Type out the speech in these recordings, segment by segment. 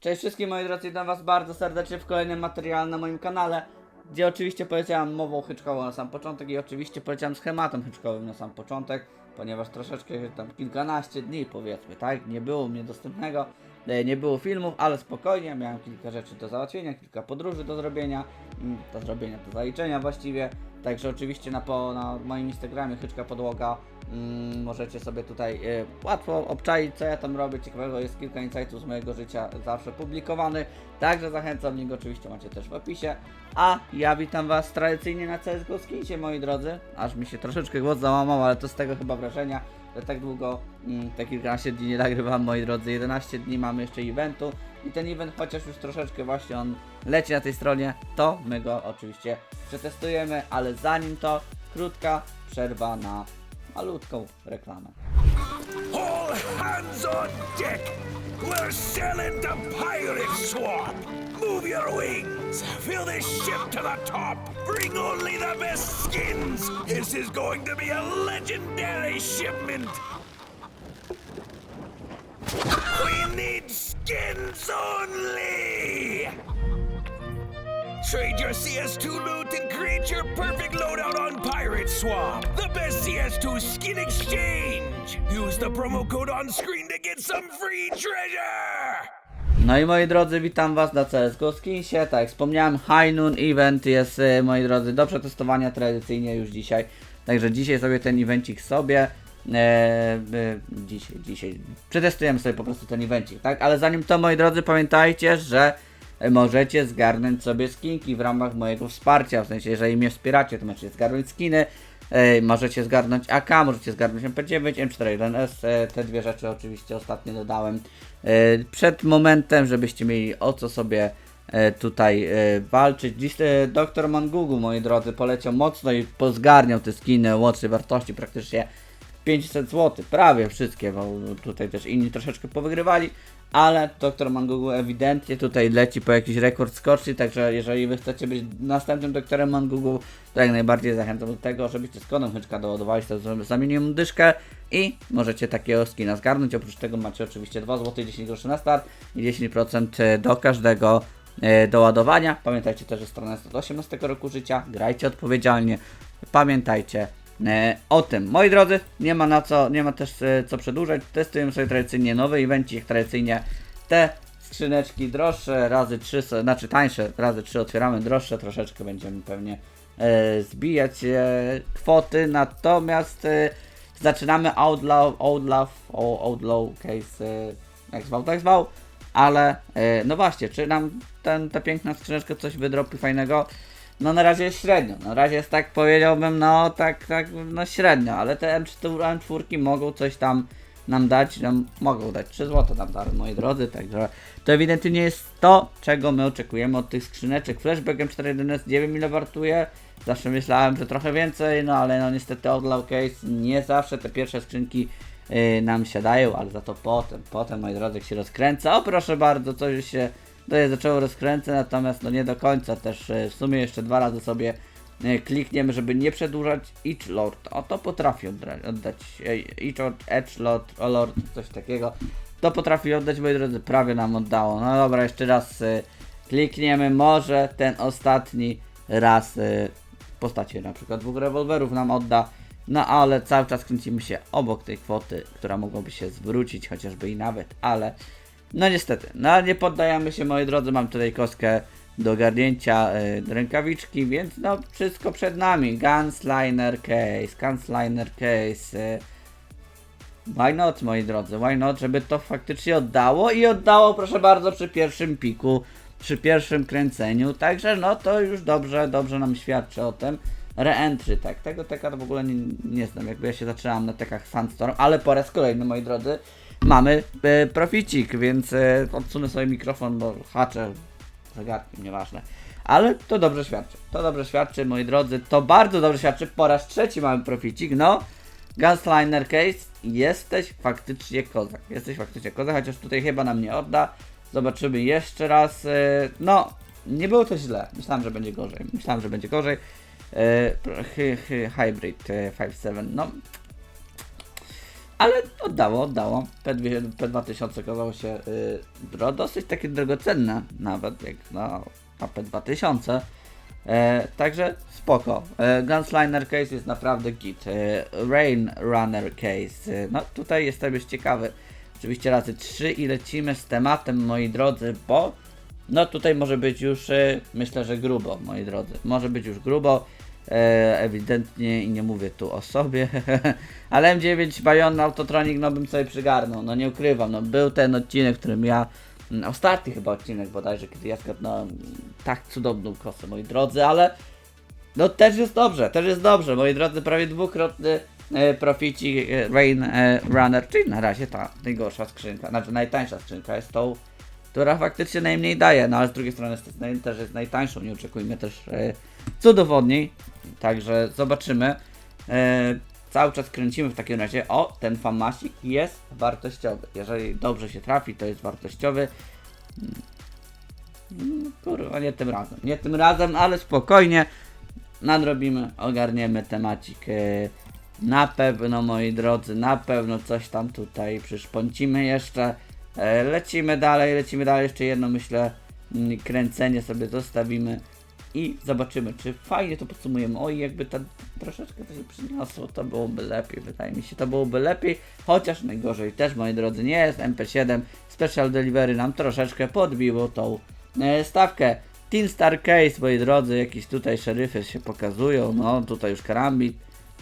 Cześć wszystkim moi drodzy, witam was bardzo serdecznie w kolejnym materiale na moim kanale, gdzie oczywiście poleciałem mową hyczkową na sam początek i oczywiście poleciałem schematem hyczkowym na sam początek, ponieważ troszeczkę tam kilkanaście dni powiedzmy, tak, nie było mnie dostępnego, e, nie było filmów, ale spokojnie, miałem kilka rzeczy do załatwienia, kilka podróży do zrobienia, mm, do zrobienia, do zaliczenia właściwie, także oczywiście na, po, na moim Instagramie hyczka podłoga Mm, możecie sobie tutaj e, łatwo obczaić, co ja tam robię. Ciekawego jest kilka insightów z mojego życia zawsze publikowany. Także zachęcam, link oczywiście macie też w opisie. A ja witam Was tradycyjnie na CSGO Skinsie, moi drodzy. Aż mi się troszeczkę głos załamał, ale to z tego chyba wrażenia, że tak długo, mm, te kilkanaście dni nie nagrywam, moi drodzy. 11 dni mamy jeszcze eventu. I ten event, chociaż już troszeczkę właśnie on leci na tej stronie, to my go oczywiście przetestujemy, ale zanim to, krótka przerwa na malutką reklamę. All hands on deck! We're sailing to Pirate Swamp! Move your wings! Fill this ship to the top! Bring only the best skins! This is going to be a legendary shipment! We need skins only! Trade your CS2 loot and create your perfect loadout on Pirate Swap. The best CS2 skin exchange. Use the promo code on screen to get some free treasure. No i moi drodzy, witam was na CSGO Skinsie. Tak jak wspomniałem, High Noon Event jest, e, moi drodzy, do przetestowania tradycyjnie już dzisiaj. Także dzisiaj sobie ten evencik sobie. E, e, dzisiaj, dzisiaj. Przetestujemy sobie po prostu ten evencik, tak? Ale zanim to, moi drodzy, pamiętajcie, że możecie zgarnąć sobie skinki w ramach mojego wsparcia. W sensie, jeżeli mnie wspieracie, to możecie zgarnąć skiny. E, możecie zgarnąć AK, możecie zgarnąć MP9, M41S. E, te dwie rzeczy oczywiście ostatnio dodałem e, przed momentem, żebyście mieli o co sobie e, tutaj e, walczyć. Dziś Dr. Mangugu, moi drodzy, poleciał mocno i pozgarniał te skiny łącznej wartości praktycznie 500 zł, prawie wszystkie, bo tutaj też inni troszeczkę powygrywali, ale Dr. Mangugu ewidentnie tutaj leci po jakiś rekord skoczni, także jeżeli wy chcecie być następnym doktorem Mangugu, to jak najbardziej zachęcam do tego, żebyście z kodem Hyczka doładowali sobie za minimum dyszkę i możecie takiego skina zgarnąć. Oprócz tego macie oczywiście 2 zł 10 groszy na start i 10% do każdego e, doładowania. Pamiętajcie też, że strona jest od 18 roku życia, grajcie odpowiedzialnie, pamiętajcie e, o tym. Moi drodzy, nie ma na co, nie ma też e, co przedłużać. Testujemy sobie tradycyjnie nowy evencik, tradycyjnie te skrzyneczki droższe, razy 3, so- znaczy tańsze, razy 3 otwieramy, droższe troszeczkę będziemy pewnie e, zbijać e, kwoty, natomiast e, zaczynamy Outlaw, Outlaw, Outlaw Case, e, jak zwał, tak zwał, ale e, no właśnie, czy nam ten, ta piękna skrzyneczka coś wydropi fajnego? No na razie jest średnio, na razie jest tak powiedziałbym, no tak, tak, no średnio, ale te M4, M4 mogą coś tam nam dać, nam mogą dać 3 zł nam dar, moi drodzy, także to ewidentnie nie jest to, czego my oczekujemy od tych skrzyneczek. Flashback M41S 9 ile wartuje, zawsze myślałem, że trochę więcej, no ale no niestety Outlaw Case nie zawsze te pierwsze skrzynki yy, nam siadają, ale za to potem, potem moi drodzy jak się rozkręca, o proszę bardzo, coś się tutaj zaczęło rozkręcać, natomiast no nie do końca też yy, w sumie jeszcze dwa razy sobie yy, klikniemy, żeby nie przedłużać Each Lord, o to potrafi oddać, yy, Each Lord, Edge Lord, Lord, coś takiego, to potrafi oddać, moi drodzy, prawie nam oddało, no dobra, jeszcze raz klikniemy, może ten ostatni raz yy, w postaci na przykład dwóch rewolwerów nam odda, no ale cały czas kręcimy się obok tej kwoty, która mogłaby się zwrócić, chociażby i nawet, ale no niestety, no nie poddajemy się moi drodzy, mam tutaj kostkę do garnięcia y, rękawiczki, więc no wszystko przed nami, Gunsliner Case, Gunsliner Case, y, why not moi drodzy, why not, żeby to faktycznie oddało? I oddało proszę bardzo przy pierwszym piku, przy pierwszym kręceniu, także no to już dobrze, dobrze nam świadczy o tym. Reentry, tak, tego teka w ogóle nie, nie znam, jakby ja się zaczynałem na tekach Sandstorm, ale po raz kolejny, moi drodzy, mamy e, proficik, więc e, odsunę sobie mikrofon, bo haczę zegarkiem, nieważne. Ale to dobrze świadczy, to dobrze świadczy, moi drodzy, to bardzo dobrze świadczy, po raz trzeci mamy proficik, no. Gunsliner Case, jesteś faktycznie kozak, jesteś faktycznie kozak, chociaż tutaj chyba nam nie odda. Zobaczymy jeszcze raz, e, no, nie było to źle, myślałem, że będzie gorzej, myślałem, że będzie gorzej. E, hy, hy, hybrid e, 5.7, no ale oddało, oddało. P2, P2000 okazało się y, dro, dosyć takie drogocenne, nawet jak na, na P2000. E, także spoko. E, Gunsliner Case jest naprawdę git. E, Rain Runner Case. E, no tutaj jestem już ciekawy. Oczywiście razy 3 i lecimy z tematem, moi drodzy, bo no tutaj może być już, e, myślę, że grubo, moi drodzy. Może być już grubo. E, ewidentnie i nie mówię tu o sobie, ale M9 Bayon Autotronic no bym sobie przygarnął, no nie ukrywam, no był ten odcinek, w którym ja, mm, ostatni chyba odcinek bodajże, kiedy ja zgadnąłem mm, tak cudowną kosę, moi drodzy, ale no też jest dobrze, też jest dobrze, moi drodzy, prawie dwukrotny e, proficik e, Rain e, Runner, czyli na razie ta najgorsza skrzynka, znaczy najtańsza skrzynka jest tą, która faktycznie najmniej daje, no ale z drugiej strony jest, też jest najtańszą, nie oczekujmy też e, cudów od niej, także zobaczymy. E, cały czas kręcimy w takim razie, o, ten famasik jest wartościowy, jeżeli dobrze się trafi, to jest wartościowy. Mm, Kurwa, nie tym razem, nie tym razem, ale spokojnie, nadrobimy, ogarniemy temacik. e, Na pewno, moi drodzy, na pewno coś tam tutaj przyszpącimy jeszcze. E, Lecimy dalej, lecimy dalej. Jeszcze jedno, myślę, mm, kręcenie sobie zostawimy i zobaczymy, czy fajnie to podsumujemy. Oj, jakby ta troszeczkę to się przyniosło, to byłoby lepiej, wydaje mi się, to byłoby lepiej, chociaż najgorzej też, moi drodzy, nie jest. MP7 Special Delivery nam troszeczkę podbiło tą e, stawkę. Teen Star Case, moi drodzy, jakieś tutaj szeryfy się pokazują, no tutaj już karambit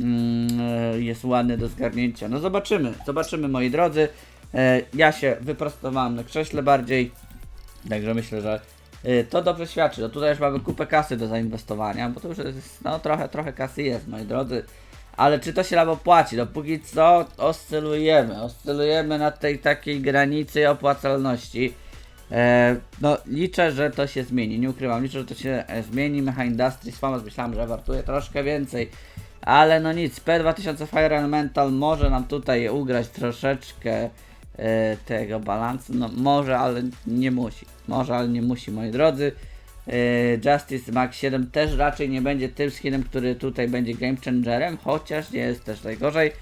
mm, e, jest ładny do zgarnięcia. No zobaczymy, zobaczymy moi drodzy. E, ja się wyprostowałem na krześle bardziej, także myślę, że to dobrze świadczy. No tutaj już mamy kupę kasy do zainwestowania, bo to już jest, no trochę, trochę kasy jest, moi drodzy. Ale czy to się nam opłaci? No póki co oscylujemy, oscylujemy na tej takiej granicy opłacalności. E, no liczę, że to się zmieni, nie ukrywam, liczę, że to się e, zmieni. Mecha Industries Famous myślałem, że wartuje troszkę więcej, ale no nic, P2000 Fire Elemental może nam tutaj ugrać troszeczkę tego balansu, no może, ale nie musi, może, ale nie musi, moi drodzy. E, Justice Max 7 też raczej nie będzie tym skinem, który tutaj będzie game changerem, chociaż nie jest też najgorzej.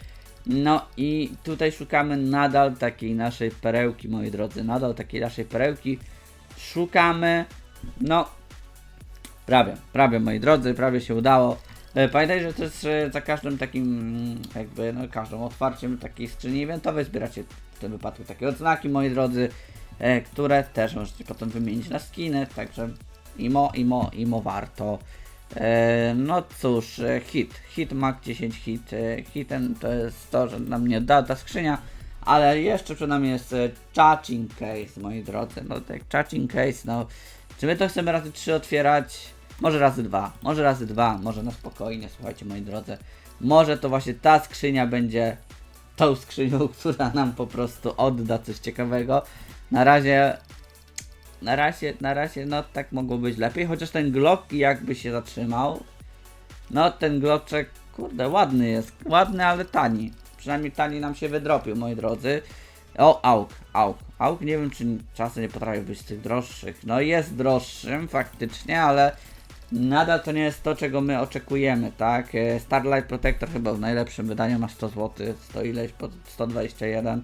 No i tutaj szukamy nadal takiej naszej perełki, moi drodzy, nadal takiej naszej perełki. Szukamy, no, prawie, prawie, moi drodzy, prawie się udało. E, Pamiętajcie, że też e, za każdym takim, mm, jakby, no, każdym otwarciem takiej skrzyni eventowej zbieracie w tym wypadku takie odznaki, moi drodzy, e, które też możecie potem wymienić na skiny, także imo, imo, imo warto. E, no cóż, e, hit, hit Mac 10 hit, e, hitem to jest to, że nam nie da ta skrzynia, ale jeszcze przed nami jest e, charging case, moi drodzy, no tak, charging case, no, czy my to chcemy razy 3 otwierać? Może razy 2, może razy 2, może na spokojnie, słuchajcie moi drodzy, może to właśnie ta skrzynia będzie tą skrzynią, która nam po prostu odda coś ciekawego. Na razie na razie, na razie, no tak mogło być lepiej, chociaż ten Glock jakby się zatrzymał. No ten Gloczek, kurde, ładny jest, ładny, ale tani. Przynajmniej tani nam się wydropił, moi drodzy. O, AUK, AUK, AUK, nie wiem czy czasem nie potrafi być z tych droższych. No jest droższym faktycznie, ale nadal to nie jest to, czego my oczekujemy, tak? E, Starlight Protector chyba w najlepszym wydaniu ma 100 zł, 100 ileś, po 121.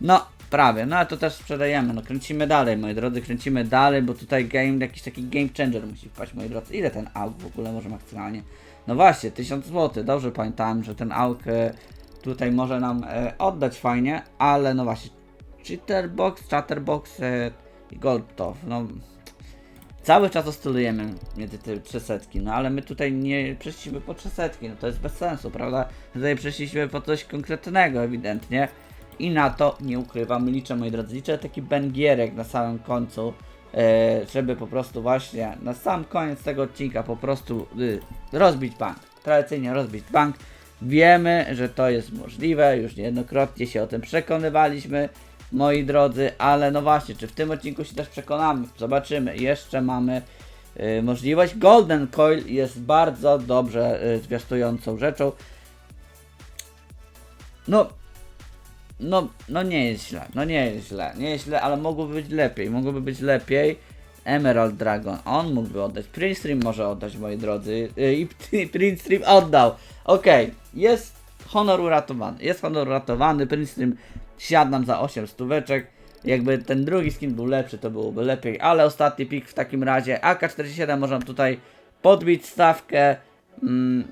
No, prawie, no ale to też sprzedajemy, no kręcimy dalej, moi drodzy, kręcimy dalej, bo tutaj game, jakiś taki game changer musi wpaść, moi drodzy. Ile ten AUK w ogóle może maksymalnie? No właśnie, 1000 zł, dobrze pamiętałem, że ten AUK e, tutaj może nam e, oddać fajnie, ale no właśnie, Cheaterbox, Chatterbox e, i Goldtoff, no cały czas oscylujemy między te trzysetki, no ale my tutaj nie przeszliśmy po trzysetki, no to jest bez sensu, prawda? Tutaj przeszliśmy po coś konkretnego ewidentnie i na to, nie ukrywam, liczę moi drodzy, liczę taki Bengierek na samym końcu, e, żeby po prostu właśnie na sam koniec tego odcinka po prostu y, rozbić bank, tradycyjnie rozbić bank. Wiemy, że to jest możliwe, już niejednokrotnie się o tym przekonywaliśmy, moi drodzy, ale no właśnie, czy w tym odcinku się też przekonamy, zobaczymy, jeszcze mamy y, możliwość. Golden Coil jest bardzo dobrze y, zwiastującą rzeczą. No, no, no nie jest źle, no nie jest źle, nie jest źle, ale mogłoby być lepiej, mogłoby być lepiej. Emerald Dragon, on mógłby oddać, Prince Stream może oddać, moi drodzy, yy, i Prince Stream oddał. Okej, jest honor uratowany. Jest honor uratowany, Princeton siadł nam za 8 stóweczek. Jakby ten drugi skin był lepszy, to byłoby lepiej, ale ostatni pik w takim razie. AK-47 można tutaj podbić stawkę. Mm,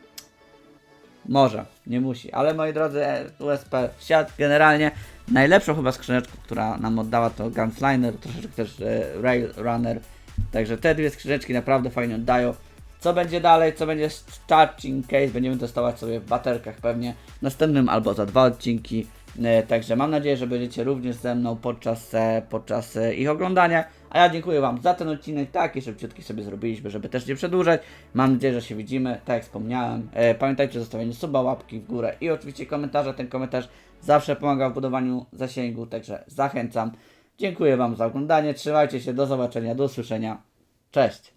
może, nie musi, ale moi drodzy, USP siadł generalnie. Najlepszą chyba skrzyneczką, która nam oddała to Gunfliner, troszeczkę też e, Rail Runner. Także te dwie skrzyneczki naprawdę fajnie oddają. Co będzie dalej, co będzie z charging case, będziemy testować sobie w baterkach pewnie następnym albo za dwa odcinki. E, Także mam nadzieję, że będziecie również ze mną podczas, e, podczas e, ich oglądania. A ja dziękuję Wam za ten odcinek. Taki szybciutki sobie zrobiliśmy, żeby też nie przedłużać. Mam nadzieję, że się widzimy. Tak jak wspomniałem, pamiętajcie o zostawieniu suba, łapki w górę i oczywiście komentarza. Ten komentarz zawsze pomaga w budowaniu zasięgu, także zachęcam. Dziękuję Wam za oglądanie. Trzymajcie się, do zobaczenia, do usłyszenia. Cześć!